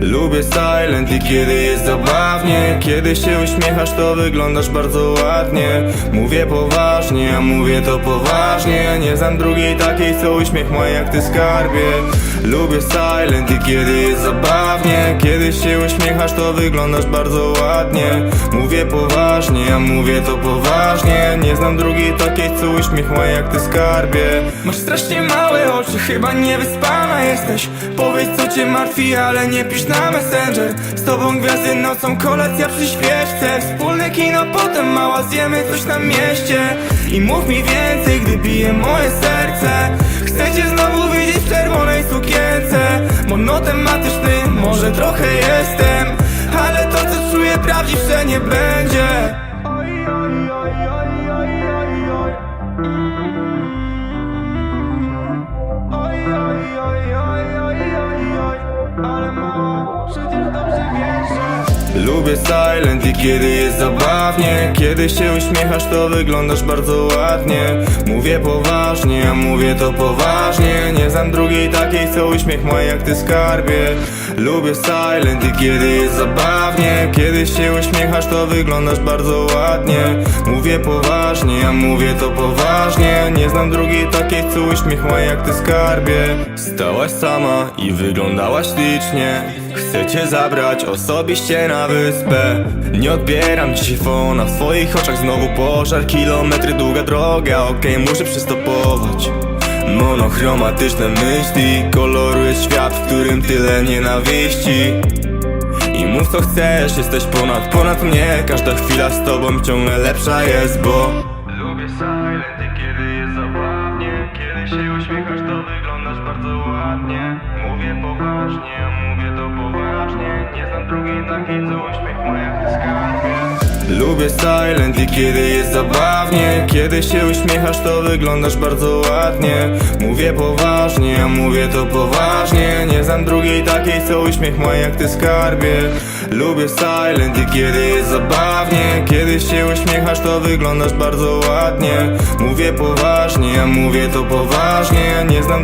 Lubię silent i kiedy jest zabawnie Kiedy się uśmiechasz to wyglądasz bardzo ładnie. Mówię poważnie, a mówię to poważnie. Nie znam drugiej takiej co uśmiech ma jak ty skarbie. Lubię silent i kiedy jest zabawnie Kiedy się uśmiechasz to wyglądasz bardzo ładnie. Mówię poważnie, a mówię to poważnie. Nie znam drugiej takiej co uśmiech ma jak ty skarbie. Masz strasznie małe oczy, chyba niewyspana jesteś. Powiedz co cię martwi, ale nie pisz na messenger. Z tobą gwiazdy nocą, kolacja przy świeczce. Wspólne kino, potem mała zjemy coś na mieście. I mów mi więcej, gdy bije moje serce. Chcę cię znowu widzieć w czerwonej sukience. Monotematyczny, może trochę jestem Ale to co czuję prawdziwsze nie będzie. Oj, oj, oj, oj, Lubię silent i kiedy jest zabawnie Kiedy się uśmiechasz to wyglądasz bardzo ładnie. Mówię poważnie, a mówię to poważnie. Nie znam drugiej takiej co uśmiech ma jak ty skarbie. Lubię silent i kiedy jest zabawnie Kiedy się uśmiechasz to wyglądasz bardzo ładnie. Mówię poważnie, a mówię to poważnie. Nie znam drugiej takiej co uśmiech ma jak ty skarbie. Stałaś sama i wyglądałaś licznie. Chcę cię zabrać osobiście na wyspę Nie odbieram ci fona W twoich oczach znowu pożar. Kilometry długa droga. Okej, muszę przystopować. Monochromatyczne myśli. Koloruje świat, w którym tyle nienawiści. I mów co chcesz, jesteś ponad, ponad mnie. Każda chwila z tobą ciągle lepsza jest, bo Lubię silent i kiedy jest zabawnie Kiedy się uśmiechasz to wyglądasz bardzo ładnie. Mówię poważnie, mówię to poważnie Nie znam drugiej takiej co uśmiech skarbie Lubię silent i kiedy jest zabawnie Kiedy się uśmiechasz to wyglądasz bardzo ładnie. Mówię poważnie, a mówię to poważnie Nie znam drugiej takiej co uśmiech ma jak ty skarbie. Lubię silent i kiedy jest zabawnie Kiedy się uśmiechasz to wyglądasz bardzo ładnie. Mówię poważnie, a mówię to poważnie Nie znam